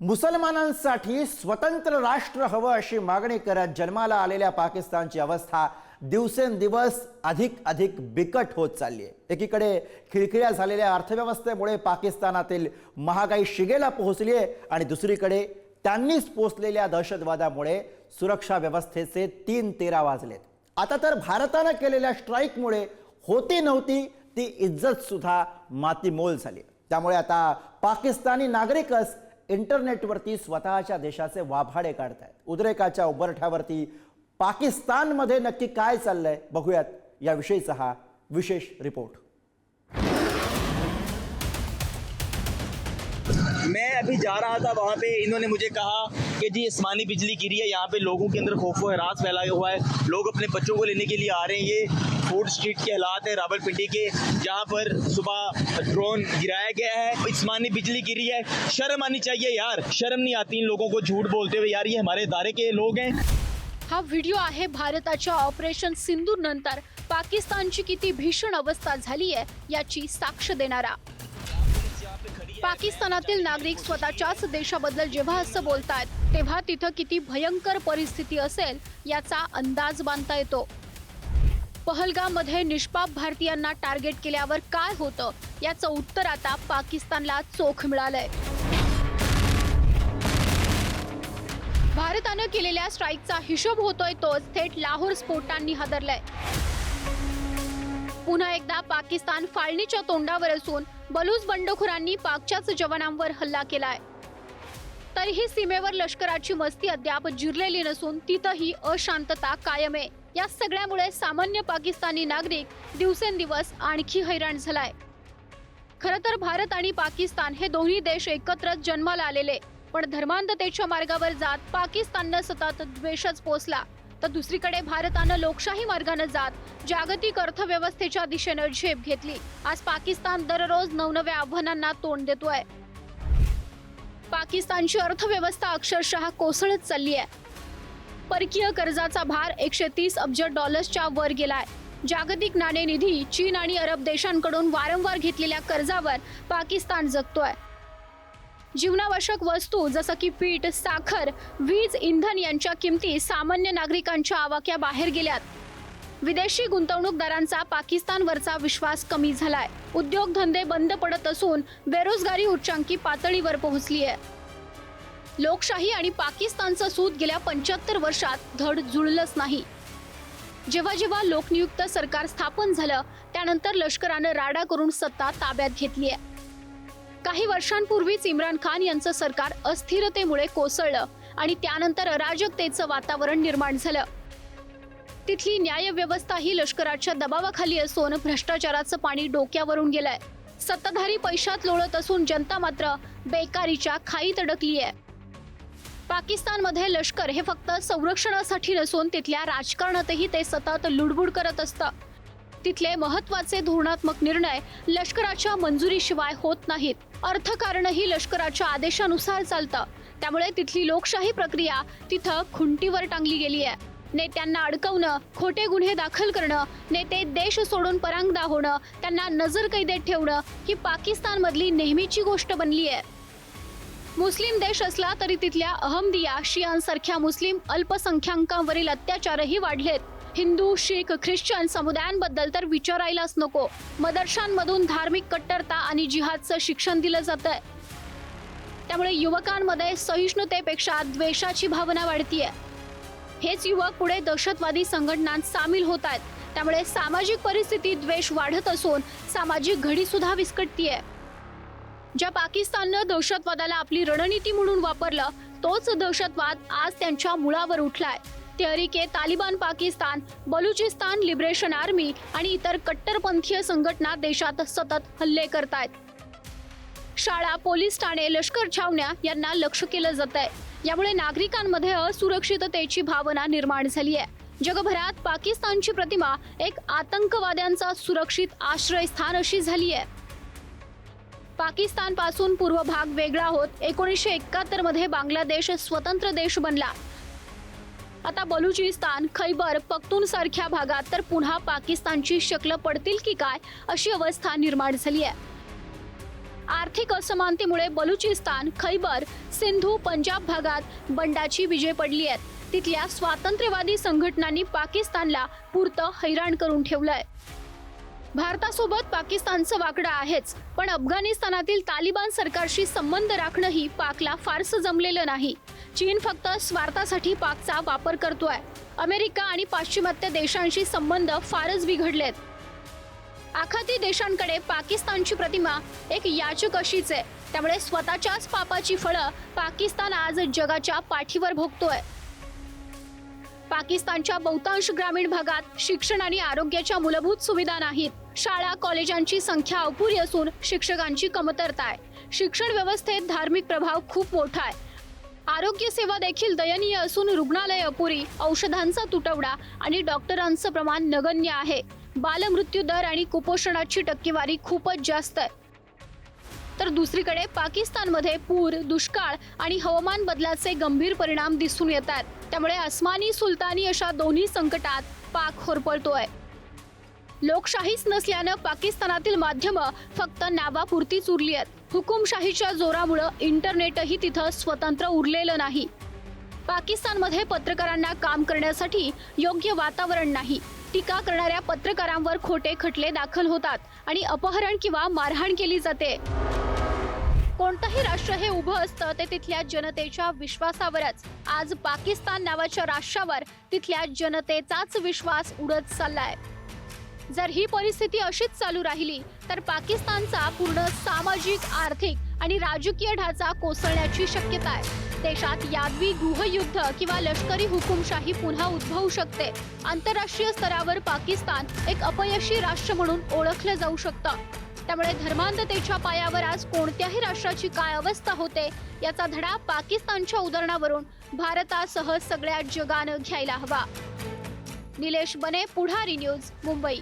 मुसलमानांसाठी स्वतंत्र राष्ट्र हवं अशी मागणी करत जन्माला आलेल्या पाकिस्तानची अवस्था दिवसेंदिवस अधिक अधिक बिकट होत चालली आहे. एकीकडे खिळखिळ्या झालेल्या अर्थव्यवस्थेमुळे पाकिस्तानातील महागाई शिगेला पोहोचली आहे आणि दुसरीकडे त्यांनीच पोचलेल्या दहशतवादामुळे सुरक्षा व्यवस्थेचे तीन तेरा वाजलेत. आता तर भारतानं केलेल्या स्ट्राईकमुळे होती नव्हती ती इज्जतसुद्धा मातीमोल झाली त्यामुळे आता पाकिस्तानी नागरिकच इंटरनेटवरती स्वतःच्या देशाचे वाभाडे काढतायत. उद्रेकाच्या उंबरठ्यावरती पाकिस्तानमध्ये नक्की काय चाललंय बघूयात. याविषयीचा हा विशेष रिपोर्ट. मैं अभी जा रहा था वहाँ पे। इन्होंने मुझे कहा कि जी आसमानी बिजली गिरी है। यहाँ पे लोगों के अंदर खौफ व हरास फैलाया हुआ है। लोग अपने बच्चों को लेने के लिए आ रहे हैं। ये फूड स्ट्रीट के हालात है रावलपिंडी के जहाँ पर सुबह ड्रोन गिराया गया है इसमानी बिजली गिरी है। शर्म आनी चाहिए यार शर्म नहीं आती इन लोगों को झूठ बोलते हुए। यार ये हमारे इदारे के लोग हैं। हा व्हिडिओ आहे भारताच्या ऑपरेशन सिंदूर नंतर. पाकिस्तानची किती भीषण अवस्था झाली आहे याची साक्ष देणारा. पाकिस्तानातील नागरिक स्वतःच्याच देशाबद्दल जेव्हा असं बोलतात तेव्हा तिथं किती भयंकर परिस्थिती असेल याचा अंदाज बांधता येतो. पहलगाममध्ये निष्पाप भारतीयांना टार्गेट केल्यावर काय होतं याचं उत्तर आता पाकिस्तानला चोख मिळालंय. भारतानं केलेल्या स्ट्राईकचा हिशोब होतोय तोच. थेट लाहोर स्फोटांनी हादरलाय. पुन्हा एकदा पाकिस्तान फाळणीच्या तोंडावर असून बलूच बंडखोरांनी पाकच्याच जवानांवर हल्ला केलाय. तरीही सीमेवर लष्कराची मस्ती अद्याप जिरलेली नसून तिथंही अशांतता कायम आहे. या सगळ्यामुळे सामान्य पाकिस्तानी नागरिक दिवसेंदिवस आणखी हैराण झालाय. खरं तर भारत आणि पाकिस्तान हे दोन्ही देश एकत्रच जन्माला आलेले पण धर्मांधतेच्या मार्गावर जात पाकिस्ताननं सतत द्वेषच पोचला तर दुसरीकडे भारतानं लोकशाही मार्गानं जात जागतिक अर्थव्यवस्थेच्या दिशेनं झेप घेतली. आज पाकिस्तान दररोज नवनव्या आव्हानांना तोंड देतोय. पाकिस्तानची अर्थव्यवस्था अक्षरशः कोसळत चालली आहे. परकीय कर्जाचा भार एकशे तीस अब्ज डॉलर्सच्या वर गेलाय. जागतिक नाणेनिधी चीन आणि अरब देशांकडून वारंवार घेतलेल्या कर्जावर पाकिस्तान जगतोय. जीवनावश्यक वस्तू जसं की पीठ साखर वीज इंधन यांच्या किमती सामान्य नागरिकांच्या आवाक्या बाहेर गेल्यात. विदेशी गुंतवणूकदारांचा पाकिस्तानवरचा विश्वास कमी झालाय. उद्योगधंदे बंद पडत असून बेरोजगारी उच्चांकी पातळीवर पोहोचली आहे. लोकशाही आणि पाकिस्तानचं सूत गेल्या पंच्याहत्तर वर्षात धड जुळलंच नाही. जेव्हा जेव्हा लोकनियुक्त सरकार स्थापन झालं त्यानंतर लष्करानं राडा करून सत्ता ताब्यात घेतली आहे काही वर्षांपूर्वीच इम्रान खान यांचं सरकार अस्थिरतेमुळे कोसळलं आणि त्यानंतर अराजकतेचं वातावरण निर्माण झालं. तिथली न्यायव्यवस्था ही लष्कराच्या दबावाखाली असून भ्रष्टाचाराचं पाणी डोक्यावरून गेलंय. सत्ताधारी पैशात लोळत असून जनता मात्र बेकारीच्या खाईत अडकली आहे पाकिस्तानमध्ये लष्कर हे फक्त संरक्षणासाठी नसून तिथल्या राजकारणातही ते सतत लुडबुड करत असतं. तिथले महत्त्वाचे धोरणात्मक निर्णय लष्कराच्या मंजुरीशिवाय होत नाहीत. अर्थकारणही लष्कराच्या आदेशानुसार चालतं. त्यामुळे तिथली लोकशाही प्रक्रिया तिथं खुंटीवर टांगली गेली आहे नेत्यांना अडकवणं खोटे गुन्हे दाखल करणं नेते देश सोडून परांगदा होणं त्यांना नजर कैदेत ठेवणं ही पाकिस्तानमधली नेहमीची गोष्ट बनली आहे मुस्लिम देश असला तरी तिथल्या अहमदिया शियांसारख्या मुस्लिम अल्पसंख्याकांवरील अत्याचारही वाढलेत. हिंदू शीख ख्रिश्चन समुदायांबद्दल तर विचारायलाच नको. मदरशांमधून धार्मिक कट्टरता आणि जिहादचं शिक्षण दिलं जात आहे त्यामुळे युवकांमध्ये सहिष्णुतेपेक्षा द्वेषाची भावना वाढतीये. हेच युवक पुढे दहशतवादी संघटनांत सामील होत आहेत. त्यामुळे सामाजिक परिस्थिती द्वेष वाढत असून सामाजिक घडी सुद्धा विस्कटतीये. ज्या पाकिस्ताननं दहशतवादाला आपली रणनीती म्हणून वापरलं तोच दहशतवाद आज त्यांच्या मुळावर उठलाय. तेहरीके तालिबान पाकिस्तान बलुचिस्तान लिबरेशन आर्मी आणि इतर कट्टरपंथीय संघटना देशात सतत हल्ले करतायत. शाळा पोलीस ठाणे लष्कर छावण्या यांना लक्ष केलं जात आहे यामुळे नागरिकांमध्ये असुरक्षिततेची भावना निर्माण झाली आहे. जगभरात पाकिस्तानची प्रतिमा एक आतंकवाद्यांचा सुरक्षित आश्रयस्थान अशी झाली आहे. पाकिस्तानपासून पूर्व भाग वेगळा होत एकोणीसशे एकाहत्तरमध्ये बांगलादेश स्वतंत्र देश बनला. आता बलुचिस्तान खैबर पख्तून सारख्या भागात तर पुन्हा पाकिस्तानची शक्ल पडतील की काय अशी अवस्था निर्माण झाली आहे. आर्थिक असमानतेमुळे बलुचिस्तान खैबर सिंधू पंजाब भागात बंडाची विजय पडली आहेत तिथल्या स्वातंत्र्यवादी संघटनांनी पाकिस्तानला पुरतं हैराण करून ठेवलंय. भारतासोबत पाकिस्तानचं वाकडं आहेच पण अफगाणिस्तानातील तालिबान सरकारशी संबंध राखणंही पाकला फारसं जमलेलं नाही. चीन फक्त स्वार्थासाठी पाकचा वापर करतोय. अमेरिका आणि पाश्चिमात्य देशांशी संबंध फारच बिघडलेत. आखाती देशांकडे पाकिस्तानची प्रतिमा एक याचक अशीच आहे. त्यामुळे स्वतःच्याच पापाची फळं पाकिस्तान आज जगाच्या पाठीवर भोगतोय. पाकिस्तानच्या बहुतांश ग्रामीण भागात शिक्षण आणि आरोग्याच्या मूलभूत सुविधा नाहीत. शाळा कॉलेजांची संख्या अपुरी असून शिक्षकांची कमतरता आहे. शिक्षण व्यवस्थेत धार्मिक प्रभाव खूप मोठा आहे. आरोग्य सेवा देखील दयनीय असून रुग्णालय अपुरी औषधांचा तुटवडा आणि डॉक्टरांचं प्रमाण नगण्य आहे. बालमृत्यू दर आणि कुपोषणाची टक्केवारी खूपच जास्त आहे. तर दुसरीकडे पाकिस्तानमध्ये पूर दुष्काळ आणि हवामान बदलाचे गंभीर परिणाम दिसून येतात त्यामुळे अस्मानी सुलतानी अशा दोन्ही संकटात पाक होरपळतोय. लोकशाहीच नसल्यानं पाकिस्तानातील माध्यमं फक्त नावापुरतीच उरली आहेत. हुकुमशाहीच्या जोरामुळं इंटरनेटही तिथं स्वतंत्र उरलेलं नाही. पाकिस्तानमध्ये पत्रकारांना काम करण्यासाठी योग्य वातावरण नाही. टीका करणाऱ्या पत्रकारांवर खोटे खटले दाखल होतात आणि अपहरण किंवा मारहाण केली जाते. कोणतंही राष्ट्र हे उभं असतं ते तिथल्या जनतेच्या विश्वासावरच. आज पाकिस्तान नावाच्या राष्ट्रावर तिथल्या जनतेचाच विश्वास उडत चाललाय. जर ही परिस्थिती अशीच चालू राहिली तर पाकिस्तानचा पूर्ण सामाजिक आर्थिक आणि राजकीय ढाचा कोसळण्याची शक्यता आहे. देशात यादवी गृहयुद्ध किंवा लष्करी हुकुमशाही पुन्हा उद्भवू शकते. आंतरराष्ट्रीय स्तरावर पाकिस्तान एक अपयशी राष्ट्र म्हणून ओळखलं जाऊ शकतं. त्यामुळे धर्मांधतेच्या पायावर आज कोणत्याही राष्ट्राची काय अवस्था होते याचा धडा पाकिस्तानच्या उदाहरणावरून भारतासह सगळ्या जगानं घ्यायला हवा. निलेश बने पुढारी न्यूज मुंबई.